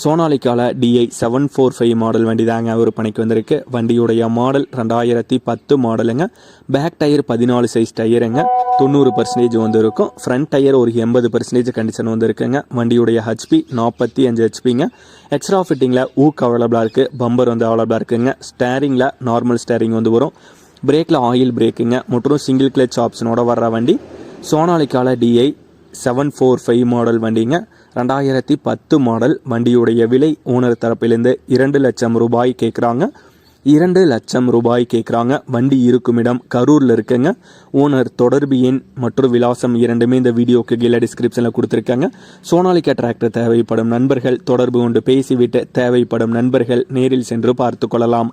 சோனாலிக்கால DI seven four five model வண்டி தாங்க விற்பனைக்கு வந்திருக்கு. வண்டியுடைய மாடல் ரெண்டாயிரத்தி பத்து மாடலுங்க பேக் டயர் பதினாலு சைஸ் டயருங்க தொண்ணூறு பர்சன்டேஜ் வந்து இருக்கும் ஃப்ரண்ட் டயர் ஒரு எண்பது பர்சன்டேஜ் கண்டிஷன் வந்து இருக்குங்க வண்டியுடைய ஹெச்பி நாற்பத்தி அஞ்சு ஹெச்பிங்க எக்ஸ்ட்ரா ஃபிட்டிங்கில் ஊக் அவைலபிளாக இருக்குது பம்பர் வந்து அவைலபிளாக இருக்குங்க. ஸ்டேரிங்கில் நார்மல் ஸ்டேரிங் வந்து வரும். பிரேக்கில் ஆயில் பிரேக்குங்க மற்றும் சிங்கிள் கிளச் ஆப்ஷனோட வர்ற வண்டி. சோனாலிக்கால DI seven four five model வண்டிங்க. ரெண்டாயிரத்தி பத்து மாடல் வண்டியுடைய விலை ஓனர் தரப்பிலிருந்து இரண்டு லட்சம் ரூபாய் கேட்குறாங்க இரண்டு லட்சம் ரூபாய் கேட்குறாங்க வண்டி இருக்கும் இடம் கரூரில் இருக்குங்க. ஓனர் தொடர்பு எண் மற்றும் விலாசம் இரண்டுமே இந்த வீடியோக்கு கீழே டிஸ்கிரிப்ஷனில் கொடுத்துருக்காங்க. சோனாலிக்கா டிராக்டர் தேவைப்படும் நண்பர்கள் தொடர்பு கொண்டு பேசிவிட்டு தேவைப்படும் நண்பர்கள் நேரில் சென்று பார்த்து கொள்ளலாம்.